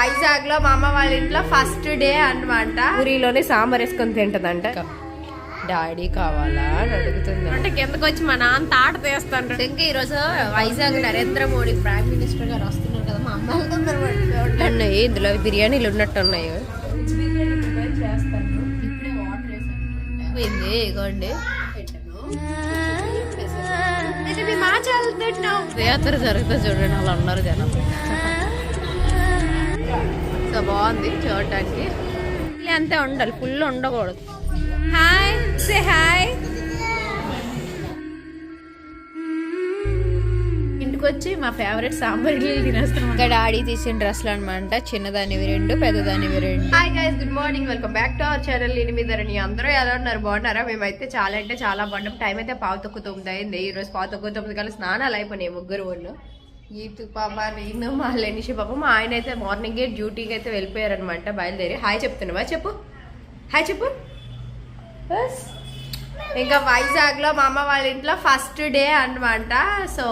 వైజాగ్లో మా అమ్మ వాళ్ళ ఇంట్లో ఫస్ట్ డే అన్నమాట. పూరిలోనే సాంబార్ వేసుకొని తింటదంట. డాడీ కావాలా అని అడుగుతుంది. అంటే కిందకు వచ్చి మా నాన్న తాట తీస్తాను ఇంకా ఈ రోజు వైజాగ్ నరేంద్ర మోడీ ప్రైమ్ మినిస్టర్ గారు వస్తున్నారు కదా మా అమ్మ ఉన్నాయి ఇందులో బిర్యానీలు ఉన్నట్టు ఉన్నాయి వేసాను. ఇగోండి థియేటర్ జరిగితే చూడండి అలా ఉన్నారు జనం. సో బాగుంది చూడటానికి అంతే ఉండాలి ఫుల్ ఉండకూడదు. హాయ్ సే హాయ్ ఇంటికి వచ్చి మా ఫేవరెట్ సాంబార్ ఇడ్లీ తినేస్తాం ఇంకా డాడీ తీసిన డ్రెస్లు అనమాట చిన్నదానివి రెండు పెద్దదానివి రెండు. Hi guys good morning welcome back to our channel నేను మీ ధరణి. అందరూ ఎలా ఉన్నారు? బాగున్నారా? మేమైతే చాలా అంటే చాలా బాగున్నాం. టైం అయితే పావు తక్కువ తొమ్మిది అయింది. ఈ రోజు పావు తక్కువ తొమ్మిది కల్లా స్నానాలు అయిపోయినాయి ముగ్గురు వాళ్ళు. ఈతు పాప నేను మా లెనిషి పాప మా ఆయన అయితే మార్నింగే డ్యూటీకి అయితే వెళ్ళిపోయారనమాట బయలుదేరి. హాయ్ చెప్తున్నావా? చెప్పు. హాయ్ చెప్పు. బస్ ఇంకా వైజాగ్లో మా అమ్మ వాళ్ళ ఇంట్లో ఫస్ట్ డే అనమాట సో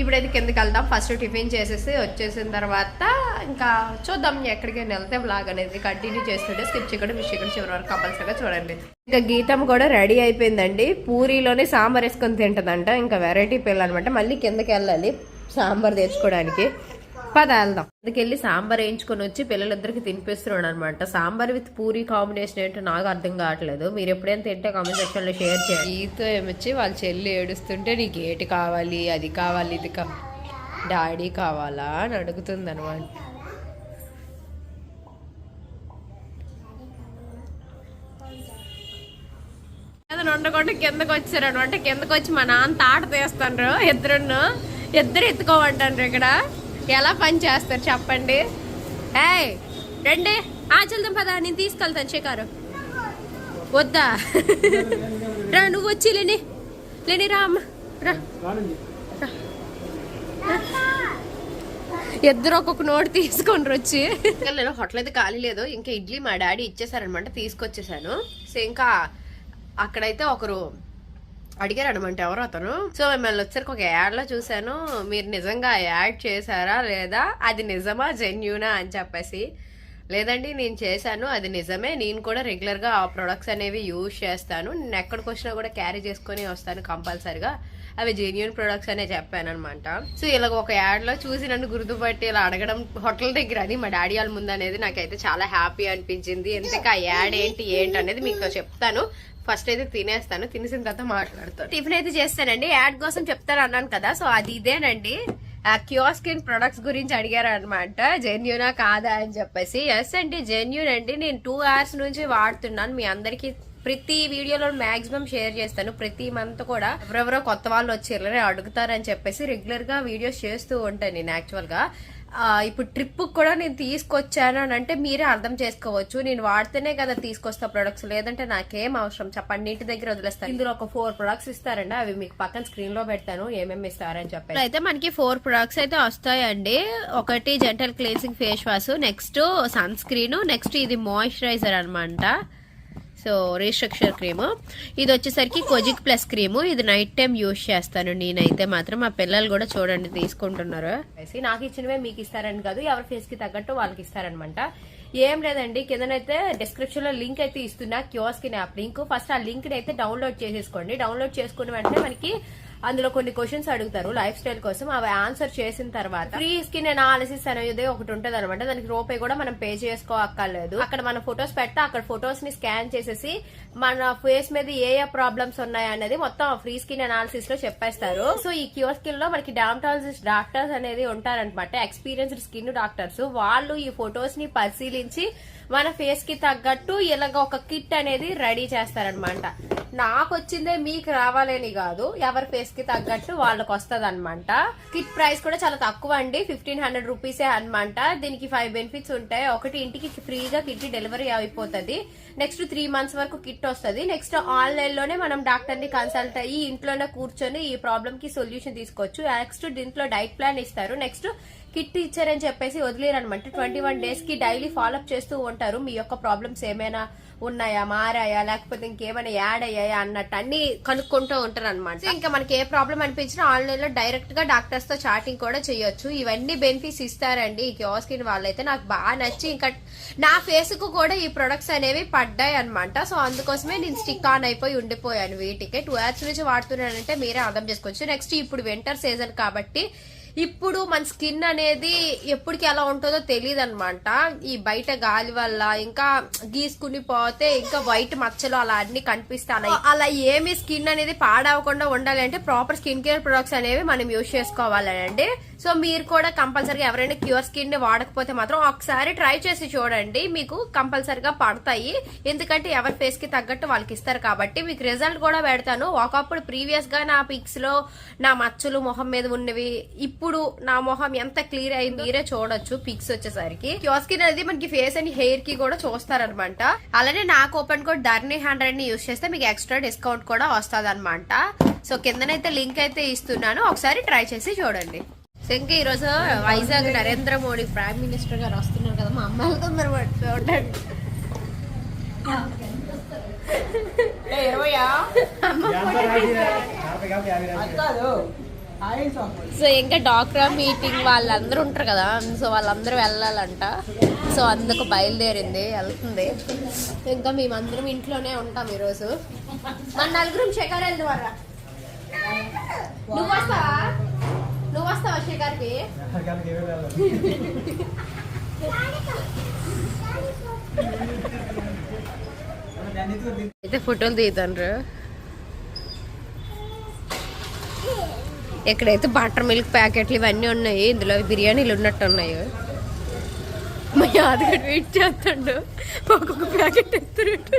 ఇప్పుడైతే కిందకి వెళ్దాం. ఫస్ట్ టిఫిన్ చేసేసి వచ్చేసిన తర్వాత ఇంకా చూద్దాం ఎక్కడికైనా వెళ్తే బ్లాగ్ అనేది కంటిన్యూ చేస్తుంటే స్కిప్ చేయకుండా మిస్ చేయకుండా చివరి వరకు కంపల్సరీగా చూడండి. ఇంకా గీతం కూడా రెడీ అయిపోయిందండి. పూరీలోనే సాంబార్ వేసుకొని తింటదంట. ఇంకా వెరైటీ పిల్ల అనమాట మళ్ళీ కిందకి వెళ్ళాలి. సాంబార్ తెచ్చుకోవడానికి. పద వెళ్దాం. అందుకెళ్ళి సాంబార్ వేయించుకొని వచ్చి పిల్లలిద్దరికి తినిపిస్తున్నాడు అనమాట సాంబార్ విత్ పూరి కాంబినేషన్ ఏంటో నాకు అర్థం కావట్లేదు. మీరు ఎప్పుడైనా తింటే కామెంట్ సెక్షన్లో షేర్ చేయండి. ఈతో ఏమొచ్చి వాళ్ళ చెల్లి ఏడుస్తుంటే నీకు ఏటి కావాలి అది కావాలి ఇది కావాలి డాడీ కావాలా అని అడుగుతుంది అనమాట ఏదైనా ఉండకుండా కిందకు వచ్చారు అనమాట కిందకు వచ్చి మా నాన్న తాట తీస్తాను ఇద్దరును ఇద్దరు ఎత్తుకోమంటారు ఇక్కడ. ఎలా పని చేస్తారు చెప్పండి. ఏయ్ రండి. ఆ చెల్దాం పదా నేను తీసుకెళ్తాను షికారు. వద్దా? రా నువ్వు వచ్చి లేని లేని రామ్ రా. రా. ఇద్దరు ఒక్కొక్క నోటు తీసుకొని వచ్చి. నేను హోటల్ అయితే ఖాళీ లేదు. ఇంకా ఇడ్లీ మా డాడీ ఇచ్చేసారనమాట తీసుకొచ్చేసాను సో ఇంకా అక్కడైతే ఒకరు అడిగారు అనమాట ఎవరు అతను. సో మిమ్మల్ని వచ్చరికి ఒక యాడ్లో చూశాను. మీరు నిజంగా యాడ్ చేశారా లేదా? అది నిజమా జెన్యునా అని చెప్పేసి. లేదండి నేను చేశాను. అది నిజమే. నేను కూడా రెగ్యులర్గా ఆ ప్రొడక్ట్స్ అనేవి యూజ్ చేస్తాను. నేను ఎక్కడికి వచ్చినా కూడా క్యారీ చేసుకొని వస్తాను కంపల్సరిగా. అవి జెన్యున్ ప్రొడక్ట్స్ అనే చెప్పాను అనమాట సో ఇలాగ ఒక యాడ్లో చూసి నన్ను గుర్తుపట్టి ఇలా అడగడం హోటల్ దగ్గర అది మా డాడీ వాళ్ళ ముందు అనేది నాకైతే చాలా హ్యాపీ అనిపించింది. ఎందుకు ఆ యాడ్ ఏంటి ఏంటి అనేది మీకు చెప్తాను. ఫస్ట్ అయితే తినేస్తాను. తినేసిన తర్వాత మాట్లాడతాను. టిఫిన్ అయితే చేస్తానండి. యాడ్ కోసం చెప్తాను అన్నాను కదా సో అది ఇదేనండి. క్యూస్కిన్ ప్రొడక్ట్స్ గురించి అడిగారు అనమాట జెన్యూనా కాదా అని చెప్పేసి. ఎస్ అండి జెన్యున్ అండి. నేను టూ అవర్స్ నుంచి వాడుతున్నాను. మీ అందరికి ప్రతి వీడియోలో మాక్సిమం షేర్ చేస్తాను. ప్రతి మంత్ కూడా ఎవరెవరో కొత్త వాళ్ళు వచ్చి అడుగుతారని చెప్పేసి రెగ్యులర్గా వీడియోస్ చేస్తూ ఉంటాను నేను యాక్చువల్గా. ఇప్పుడు ట్రిప్ కూడా నేను తీసుకొచ్చాను అని అంటే మీరే అర్థం చేసుకోవచ్చు. నేను వాడితేనే కదా తీసుకొస్తా ప్రొడక్ట్స్ లేదంటే నాకేం అవసరం. చెప్పండి ఇంటి దగ్గర వదిలేస్తాను. ఇందులో ఒక ఫోర్ ప్రొడక్ట్స్ ఇస్తారండి. అవి మీకు పక్కన స్క్రీన్లో పెడతాను. ఏమేమి ఇస్తారని చెప్పి అయితే మనకి ఫోర్ ప్రొడక్ట్స్ అయితే వస్తాయండి. ఒకటి gentle cleansing face wash next sunscreen next ఇది మాయిశ్చరైజర్ అన్నమాట. So restructure cream. ఇది వచ్చేసరికి కొజిక్ ప్లస్ క్రీమ్. ఇది నైట్ టైం యూజ్ చేస్తాను. నేనైతే మాత్రం మా పిల్లలు కూడా చూడండి తీసుకుంటున్నారు. నాకు ఇచ్చినవే మీకు ఇస్తారని కాదు ఎవరి ఫేస్కి తగ్గట్టు వాళ్ళకి ఇస్తారనమాట. ఏం లేదండి కిందనైతే డిస్క్రిప్షన్లో లింక్ అయితే ఇస్తున్నా క్యూస్కిన్ యాప్ లింక్ ఫస్ట్ ఆ లింక్ అయితే డౌన్లోడ్ చేసేసుకోండి. డౌన్లోడ్ చేసుకున్న వెంటనే మనకి అందులో కొన్ని క్వశ్చన్స్ అడుగుతారు. లైఫ్ స్టైల్ కోసం అవి ఆన్సర్ చేసిన తర్వాత ఫ్రీ స్కిన్ అనాలిసిస్ అనేది ఒకటి ఉంటది అనమాట దానికి రూపాయి కూడా మనం పే చేసుకోక్కర్లేదు. అక్కడ మన ఫొటోస్ పెడితే అక్కడ ఫొటోస్ని స్కాన్ చేసేసి మన ఫేస్ మీద ఏ ఏ ప్రాబ్లమ్స్ ఉన్నాయి అనేది మొత్తం ఫ్రీ స్కిన్ అనాలిసిస్లో చెప్పేస్తారు. సో ఈ క్యూర్ స్కిన్లో మనకి డామటాలజిస్ట్ డాక్టర్స్ అనేది ఉంటారనమాట ఎక్స్పీరియన్స్డ్ స్కిన్ డాక్టర్స్ వాళ్ళు ఈ ఫొటోస్ని పరిశీలించి మన ఫేస్కి తగ్గట్టు ఇలాగ ఒక కిట్ అనేది రెడీ చేస్తారనమాట నాకు వచ్చిందే మీకు రావాలని కాదు ఎవరి ఫేస్కి తగ్గట్టు వాళ్ళకి వస్తుంది అనమాట కిట్ ప్రైస్ కూడా చాలా తక్కువ అండి ఫిఫ్టీన్ హండ్రెడ్ రూపీసే అనమాట దీనికి ఫైవ్ బెనిఫిట్స్ ఉంటాయి. ఒకటి ఇంటికి ఫ్రీగా కిట్ డెలివరీ అయిపోతుంది. నెక్స్ట్ త్రీ మంత్స్ వరకు కిట్ వస్తుంది. నెక్స్ట్ ఆన్లైన్లోనే మనం డాక్టర్ని కన్సల్ట్ అయ్యి ఇంట్లోనే కూర్చొని ఈ ప్రాబ్లమ్కి సొల్యూషన్ తీసుకోవచ్చు. నెక్స్ట్ దీంట్లో డైట్ ప్లాన్ ఇస్తారు. నెక్స్ట్ కిట్ ఇచ్చారని చెప్పేసి వదిలేరనమాట. ట్వంటీ వన్ డేస్కి డైలీ ఫాలోఅప్ చేస్తూ ఉంటారు. మీ యొక్క ప్రాబ్లమ్స్ ఏమైనా ఉన్నాయా మారాయా లేకపోతే ఇంకేమైనా యాడ్ అయ్యాయా అన్నట్టు అన్ని కనుక్కుంటూ ఉంటారు అనమాట ఇంకా మనకి ఏ ప్రాబ్లం అనిపించినా ఆన్లైన్లో డైరెక్ట్గా డాక్టర్స్తో చాటింగ్ కూడా చేయొచ్చు. ఇవన్నీ బెనిఫిట్స్ ఇస్తారండి ఈ కియోస్కిన్ వాళ్ళైతే. నాకు బాగా నచ్చి ఇంకా నా ఫేస్కు కూడా ఈ ప్రొడక్ట్స్ అనేవి పడ్డాయి అనమాట సో అందుకోసమే నేను స్టిక్ ఆన్ అయిపోయి ఉండిపోయాను. వీటికి టూ ఇయర్స్ నుంచి వాడుతున్నానంటే మీరే అర్థం చేసుకోవచ్చు. నెక్స్ట్ ఇప్పుడు వింటర్ సీజన్ కాబట్టి ఇప్పుడు మన స్కిన్ అనేది ఎప్పటికి ఎలా ఉంటుందో తెలియదు అనమాట ఈ బయట గాలి వల్ల ఇంకా గీసుకుని పోతే ఇంకా వైట్ మచ్చలు అలా అన్ని కనిపిస్తాయి అలా ఏమి స్కిన్ అనేది పాడవకుండా ఉండాలి అంటే ప్రాపర్ స్కిన్ కేర్ ప్రొడక్ట్స్ అనేవి మనం యూజ్ చేసుకోవాలండి సో మీరు కూడా కంపల్సరీగా ఎవరైనా క్యూర్ స్కిన్ని వాడకపోతే మాత్రం ఒకసారి ట్రై చేసి చూడండి. మీకు కంపల్సరీగా పడతాయి. ఎందుకంటే ఎవరి ఫేస్కి తగ్గట్టు వాళ్ళకి ఇస్తారు కాబట్టి మీకు రిజల్ట్ కూడా పెడతాను. ఒకప్పుడు ప్రీవియస్గా నా పిక్స్లో నా మచ్చలు మొహం మీద ఉన్నవి ఇప్పుడు నా మొహం ఎంత క్లియర్ అయింది మీరే చూడొచ్చు పిక్స్ వచ్చేసరికి. క్యూర్ స్కిన్ అనేది మనకి ఫేస్ అండ్ హెయిర్కి కూడా చూస్తారనమాట. అలానే నాకు ఓపెన్ కోడ్ డర్నీ హండ్రెడ్ని యూస్ చేస్తే మీకు ఎక్స్ట్రా డిస్కౌంట్ కూడా వస్తుంది అనమాట సో కిందనైతే లింక్ అయితే ఇస్తున్నాను. ఒకసారి ట్రై చేసి చూడండి. సో ఇంకా ఈరోజు వైజాగ్ నరేంద్ర మోడీ ప్రైమ్ మినిస్టర్ గారు వస్తున్నారు కదా మా అమ్మాయిలు తొందర చూడండి. సో ఇంకా డాక్రా మీటింగ్ వాళ్ళందరూ ఉంటారు కదా సో వాళ్ళందరూ వెళ్ళాలంట. సో అందుకు బయలుదేరింది వెళ్తుంది. ఇంకా మేమందరం ఇంట్లోనే ఉంటాం ఈరోజు. మన నలుగురం షెకార్ వెళ్దాం నువ్వు వస్తావా? నువ్వు వస్తావా షెకార్కి అయితే ఫోటోలు తీయతాండ్రు ఇక్కడైతే బటర్ మిల్క్ ప్యాకెట్లు ఇవన్నీ ఉన్నాయి ఇందులో బిర్యానీలు ఉన్నట్టు ఉన్నాయి. మా యాదగడ్ వెయిట్ చేస్తాడు. ఒక్కొక్క ప్యాకెట్ ఎత్తున్నట్టు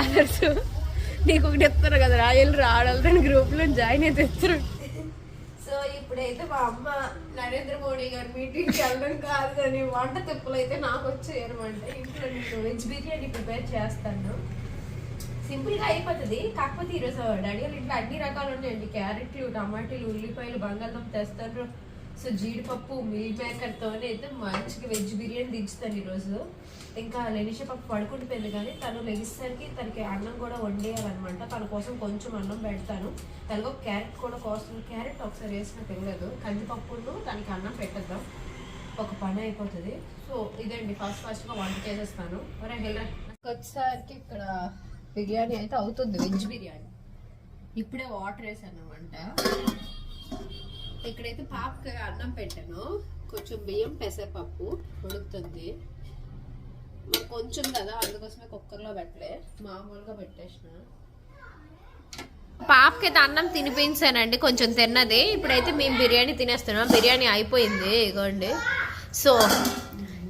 అదర్సు. నీకు ఒకటి ఎత్తారు కదా రాయలు రాడాలని గ్రూప్లో జాయిన్ అయితే ఎత్తారు సో ఇప్పుడైతే మా అమ్మ నరేంద్ర మోడీ గారి మీటింగ్ వెళ్ళడం కాదు కానీ వంట తిప్పులు అయితే నాకు వచ్చాయి అనమాట ఇంట్లో నేను వెజ్ బిర్యానీ ప్రిపేర్ చేస్తాను. సింపుల్గా అయిపోతుంది. కాకపోతే ఈరోజు డాడీ ఇంట్లో అన్ని రకాలు ఉన్నాయండి. క్యారెట్లు టమాటీలు ఉల్లిపాయలు బంగాళదుంప తెస్తారు. సో జీడిపప్పు మిల్ మేకర్తోనే అయితే మంచిగా వెజ్ బిర్యానీ దించుతాను ఈరోజు. ఇంకా లెనిష పప్పు పడుకుంటుపోయింది కానీ తను లెగిసరికి తనకి అన్నం కూడా వండేయాలన్నమాట. తన కోసం కొంచెం అన్నం పెడతాను. తనకు క్యారెట్ కూడా కోసం క్యారెట్ ఒకసారి వేసిన తెలియదు కందిపప్పును తనకి అన్నం పెట్టేద్దాం. ఒక పని అయిపోతుంది. సో ఇదండి ఫస్ట్ ఫస్ట్గా వంట చేసేస్తాను. ఒరే హెల్రా వచ్చేసరికి ఇక్కడ బిర్యానీ అయితే అవుతుంది వెజ్ బిర్యానీ. ఇప్పుడే వాటర్ వేసాను అనమాట ఇక్కడైతే పాపకి అన్నం పెట్టాను. కొంచెం బియ్యం పెసరపప్పు ఉడుకుతుంది. మరి కొంచెం కదా అందుకోసమే కుక్కర్లో పెట్టలే. మామూలుగా పెట్టేసిన. పాపకి అయితే అన్నం తినిపించానండి కొంచెం తిన్నది. ఇప్పుడైతే మేము బిర్యానీ తినేస్తున్నాం. బిర్యానీ అయిపోయింది ఇగోండి. సో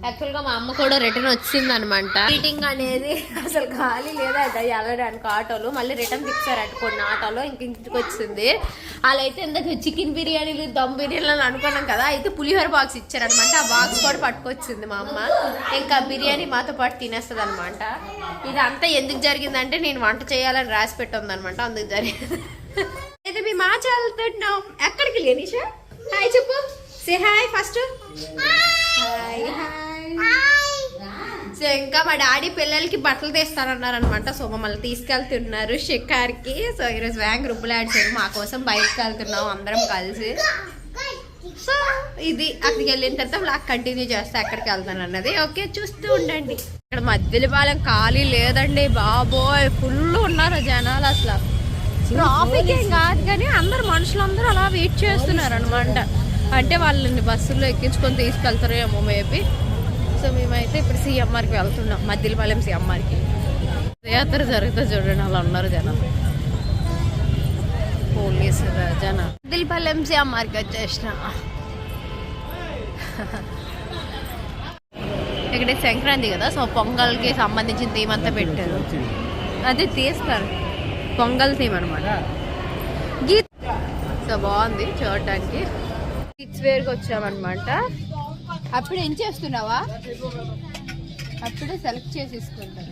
యాక్చువల్గా మా అమ్మ కూడా రిటర్న్ వచ్చింది అనమాట మీటింగ్ అనేది అసలు ఖాళీ లేదా? వెళ్ళడానికి ఆటోలు మళ్ళీ రిటర్న్ తిప్పారట కొన్ని ఆటోలో ఇంక ఇంటికి వచ్చింది. అలా అయితే ఇందాక చికెన్ బిర్యానీలు దమ్ బిర్యానీలు అనుకున్నాం కదా అయితే పులిహోర బాక్స్ ఇచ్చారనమాట. ఆ బాక్స్ కూడా పట్టుకొచ్చింది మా అమ్మ. ఇంకా బిర్యానీ మాతో పాటు తినేస్తుంది అనమాట ఇదంతా ఎందుకు జరిగిందంటే నేను వంట చేయాలని రాసి పెట్టింది అనమాట అందుకు జరిగింది. అయితే మేము మా వెళ్తున్నాం ఎక్కడికి లేనిషా? హాయ్ చెప్పు. Say hi first hi hi so ఇంకా మా డాడీ పిల్లలకి బట్టలు తీస్తానన్నారు అనమాట సో మమ్మల్ని తీసుకెళ్తున్నారు షికార్కి. సో ఈరోజు వ్యాంగ్ రుబ్బులు ఆడిచారు మా కోసం బయటకు వెళ్తున్నాం అందరం కలిసి. సో ఇది అక్కడికి వెళ్ళిన తర్వాత బ్లాగ్ కంటిన్యూ చేస్తే అక్కడికి వెళ్తాను అన్నది. ఓకే చూస్తూ ఉండండి. ఇక్కడ మధ్యలో బాలం ఖాళీ లేదండి బాబోయ్. ఫుల్ ఉన్నారు జనాలు అసలు. ట్రాఫిక్ ఏం కాదు కానీ అందరు మనుషులందరూ అలా వెయిట్ చేస్తున్నారు అనమాట అంటే వాళ్ళని బస్సుల్లో ఎక్కించుకొని తీసుకెళ్తారేమో మేబీ సో మేమైతే ఇప్పుడు సీఎంఆర్కి వెళ్తున్నాం. మద్దిలపాలెం సీఎంఆర్కి యాత్ర జరుగుతుంది చూడండి అలా ఉన్నారు జనం పోలీసు జన మద్దిలపాలెం సీఎంఆర్కి వచ్చేసిన. ఇక్కడ సంక్రాంతి కదా సో పొంగల్కి సంబంధించిన థీమ్ అంతా పెట్టారు. అదే తీస్తారు. పొంగల్ థీమ్ అనమాట గీత్ సో బాగుంది చూడటానికి. కిడ్స్ వేర్కి వచ్చామన్నమాట. అప్పుడు ఏం చేస్తున్నావా? అప్పుడే సెలెక్ట్ చేసి ఇసుకుంటాం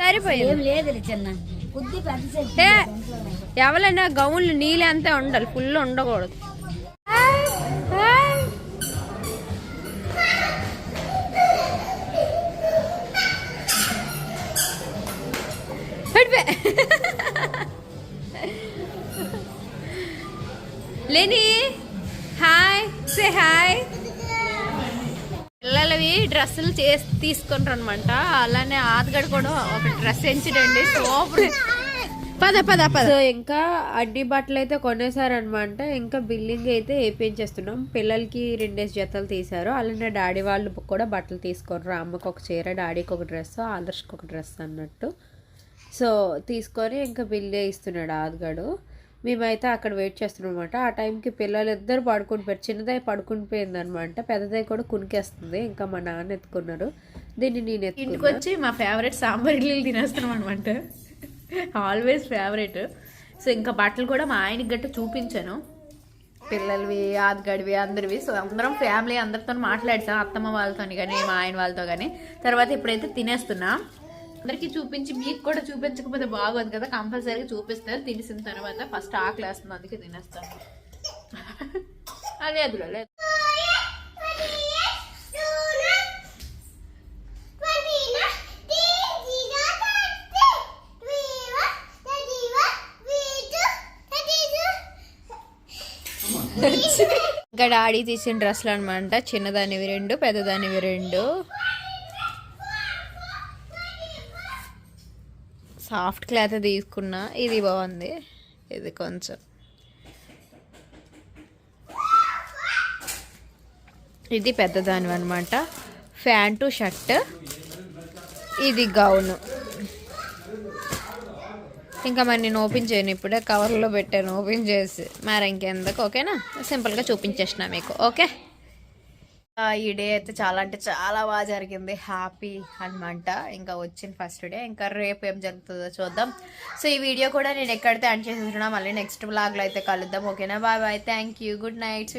సరిపోయింది. లేదు చిన్న. ఎవరైనా గౌన్లు నీళ్ళే అంతే ఉండాలి ఫుల్ ఉండకూడదు. డ్రెస్సులు చేసి తీసుకుంటారు అనమాట అలానే ఆతగడ కూడా ఒక డ్రెస్ ఎంచడండి. సూపర్. పద పద పద. సో ఇంకా అడ్డి బట్టలు అయితే కొనేసారనమాట ఇంకా బిల్లింగ్ అయితే వేయించేస్తున్నాం పిల్లలకి రెండేసి జతలు తీశారు. అలానే డాడీ వాళ్ళు కూడా బట్టలు తీసుకోరు అమ్మకి ఒక చీర డాడీకి ఒక డ్రెస్ ఆదర్శకి ఒక డ్రెస్ అన్నట్టు. సో తీసుకొని ఇంకా బిల్ ఇస్తున్నాడు ఆదగాడు. మేమైతే అక్కడ వెయిట్ చేస్తున్నాం అనమాట ఆ టైంకి పిల్లలు ఇద్దరు పడుకుంటుపోయారు చిన్నదై పడుకుండిపోయింది అనమాట పెద్దదై కూడా కునికేస్తుంది. ఇంకా మా నాన్న ఎత్తుకున్నారు. దీన్ని నేను ఇంటికి వచ్చి మా ఫేవరెట్ సాంబార్ ఇడ్లీలు తినేస్తున్నాం అనమాట ఆల్వేస్ ఫేవరెట్ సో ఇంకా బట్టలు కూడా మా ఆయనకి గట్ట చూపించాను. పిల్లలవి ఆదిగడివి అందరివి. సో అందరం ఫ్యామిలీ అందరితో మాట్లాడతాం అత్తమ్మ వాళ్ళతో కానీ మా ఆయన వాళ్ళతో కానీ తర్వాత ఇప్పుడైతే తినేస్తున్నాం. అందరికీ చూపించి మీకు కూడా చూపించకపోతే బాగోదు కదా. కంపల్సరీగా చూపిస్తారు. తినేసిన తర్వాత ఫస్ట్ ఆకలి వేస్తుంది అందుకే తినేస్తాను. లేదు లేదు. ఇంకా డాడీ తీసిన డ్రెస్సులు అనమాట చిన్నదానివి రెండు పెద్దదానివి రెండు. సాఫ్ట్ క్లాత్ తీసుకున్నా ఇది బాగుంది. ఇది కొంచెం. ఇది పెద్దదాని అనమాట ప్యాంటు షర్ట్. ఇది గౌను. ఇంకా మరి నేను ఓపెన్ చేయను ఇప్పుడే కవర్లో పెట్టాను ఓపెన్ చేసి. మరి ఇంకెందుకు ఓకేనా? సింపుల్గా చూపించేసిన మీకు ఓకే? ఈ డే అయితే చాలా అంటే చాలా బాగా జరిగింది. హ్యాపీ అనమాట ఇంకా వచ్చిన ఫస్ట్ డే. ఇంకా రేపు ఏం జరుగుతుందో చూద్దాం. సో ఈ వీడియో కూడా నేను ఎక్కడితే అండ్ చేసేస్తున్నా మళ్ళీ నెక్స్ట్ బ్లాగ్లో అయితే కలుద్దాం. ఓకేనా? Bye bye. Thank you good night